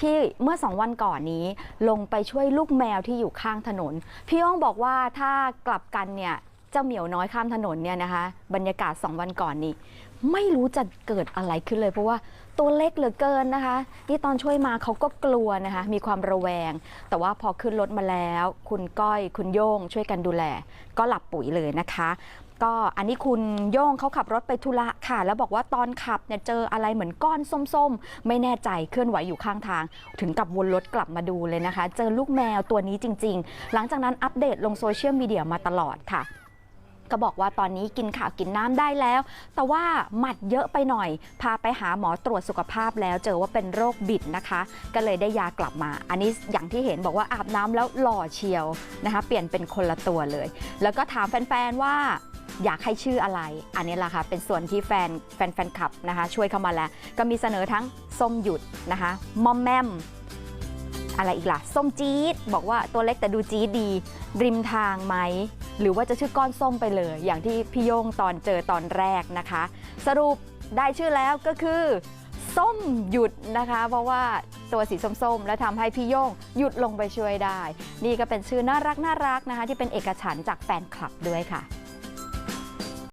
ที่เมื่อสองวันก่อนนี้ลงไปช่วยลูกแมวที่อยู่ข้างถนน พี่อ่องบอกว่าถ้ากลับกันเนี่ย จ้าเหมียวน้อยข้ามถนนเนี่ยนะคะ บรรยากาศ 2 วันก่อนนี้ ไม่รู้จะเกิดอะไรขึ้นเลย เพราะว่าตัวเล็กเหลือเกินนะคะ นี่ตอนช่วยมาเขาก็กลัวนะคะ มีความระแวง แต่ว่าพอขึ้นรถมาแล้ว คุณก้อยคุณโย่งช่วยกันดูแล ก็หลับปุ๋ยเลยนะคะก็อันนี้คุณโย่งเขาขับรถไปธุระค่ะ แล้วบอกว่าตอนขับเนี่ยเจออะไรเหมือนก้อนส้มๆ ไม่แน่ใจเคลื่อนไหวอยู่ข้างทาง ถึงกับวนรถกลับมาดูเลยนะคะ เจอลูกแมวตัวนี้จริง ๆ หลังจากนั้นอัปเดตลงโซเชียลมีเดียมาตลอดค่ะ ก็บอกว่าตอนนี้กินข้าวกินน้ำได้แล้ว แต่ว่าหมัดเยอะไปหน่อย พาไปหาหมอตรวจสุขภาพแล้วเจอว่าเป็นโรคบิดนะคะ ก็เลยได้ยากลับมา อันนี้อย่างที่เห็นบอกว่าอาบน้ำแล้วหล่อเชียวนะคะ เปลี่ยนเป็นคนละตัวเลย แล้วก็ถามแฟนๆว่าอยากให้ชื่ออะไร อันนี้แหละค่ะ เป็นส่วนที่แฟนแฟนแฟนคลับนะคะ ช่วยเข้ามาแล้ว ก็มีเสนอทั้งส้มหยุดนะคะมอมแมมอะไรอีกล่ะ ส้มจี๊ดบอกว่าตัวเล็กแต่ดูจี๊ดดี ริมทางไหม หรือว่าจะชื่อก้อนส้มไปเลย อย่างที่พี่โยงตอนเจอตอนแรกนะคะ สรุปได้ชื่อแล้วก็คือ ส้มหยุดนะคะ เพราะว่าตัวสีส้มๆ และทำให้พี่โย่งหยุดลงไปช่วยได้ นี่ก็เป็นชื่อน่ารักน่ารักนะคะ ที่เป็นเอกฉันท์จากแฟนคลับด้วยค่ะ